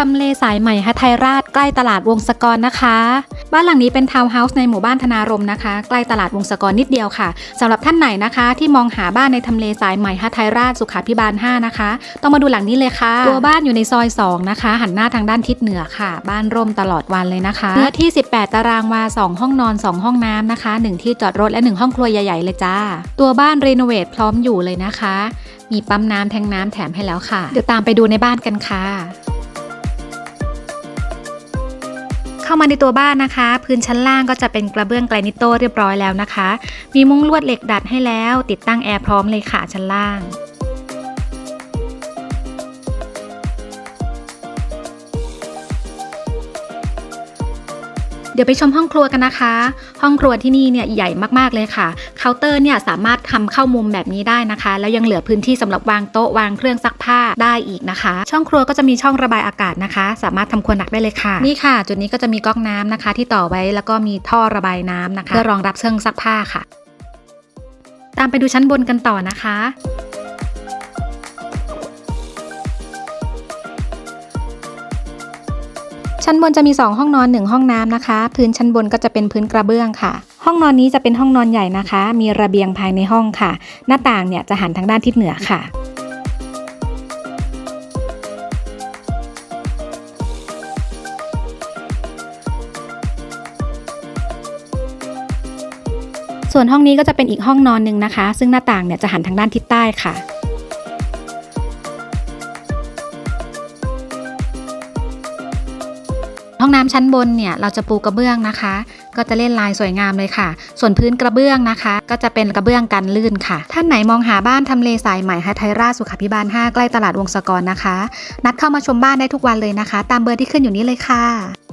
ทำเลสายใหม่ฮะไทยราชใกล้ตลาดวงศกรนะคะ บ้านหลังนี้เป็นทาวน์เฮาส์ในหมู่บ้านธนารมนะคะ ใกล้ตลาดวงศกรนิดเดียวค่ะสำหรับท่านไหนนะคะ ที่มองหาบ้านในทำเลสายใหม่ฮะไทยราชสุขาพิบาล 5 นะคะ ต้องมาดูหลังนี้เลยค่ะ ตัวบ้านอยู่ในซอย 2 นะคะ หันหน้าทางด้านทิศเหนือค่ะ บ้านร่มตลอดวันเลยนะคะเนื้อที่ 18 ตารางวา 2 ห้องนอน 2 ห้องน้ำนะคะ 1 ที่จอดรถและ 1 ห้องครัวใหญ่ๆเลยจ้า ตัวบ้านรีโนเวทพร้อมอยู่เลยนะคะ มีปั๊มน้ำแทงน้ำแถมให้แล้วค่ะ เดี๋ยวตามไปดูในบ้านกันค่ะ เข้ามาในตัวบ้านนะคะ พื้นชั้นล่างก็จะเป็นกระเบื้องไกรนิโตเรียบร้อยแล้วนะคะ มีมุ้งลวดเหล็กดัดให้แล้ว ติดตั้งแอร์พร้อมเลยค่ะชั้นล่าง เดี๋ยวไปชมห้องครัวกันนะคะ ห้องครัวที่นี่เนี่ยใหญ่มากๆเลยค่ะ เคาน์เตอร์เนี่ยสามารถทำเข้ามุมแบบนี้ได้นะคะ แล้วยังเหลือพื้นที่สำหรับวางโต๊ะวางเครื่องซักผ้าได้อีกนะคะ ช่องครัวก็จะมีช่องระบายอากาศนะคะ สามารถทำครัวหนักได้เลยค่ะ นี่ค่ะ จุดนี้ก็จะมีก๊อกน้ำนะคะ ที่ต่อไว้แล้วก็มีท่อระบายน้ำนะคะ เพื่อรองรับเครื่องซักผ้าค่ะ ตามไปดูชั้นบนกันต่อนะคะ ชั้นบนจะมี 2 ห้องนอน 1 ห้องน้ำนะคะ พื้นชั้นบนก็จะเป็นพื้นกระเบื้องค่ะ ห้องนอนนี้จะเป็นห้องนอนใหญ่นะคะ มีระเบียงภายในห้องค่ะ หน้าต่างเนี่ยจะหันทางด้านทิศเหนือค่ะส่วนห้องนี้ก็จะเป็นอีกห้องนอนหนึ่งนะคะ ซึ่งหน้าต่างเนี่ยจะหันทางด้านทิศใต้ค่ะ ห้องน้ำชั้นบนเนี่ยเราจะปูกระเบื้องนะคะ ก็จะเล่นลายสวยงามเลยค่ะ ส่วนพื้นกระเบื้องนะคะ ก็จะเป็นกระเบื้องกันลื่นค่ะ ท่านไหนมองหาบ้านทำเลสายใหม่ฮะไทยราชสุขาพิบาล 5 ใกล้ตลาดวงศกรนะคะ นัดเข้ามาชมบ้านได้ทุกวันเลยนะคะ ตามเบอร์ที่ขึ้นอยู่นี้เลยค่ะ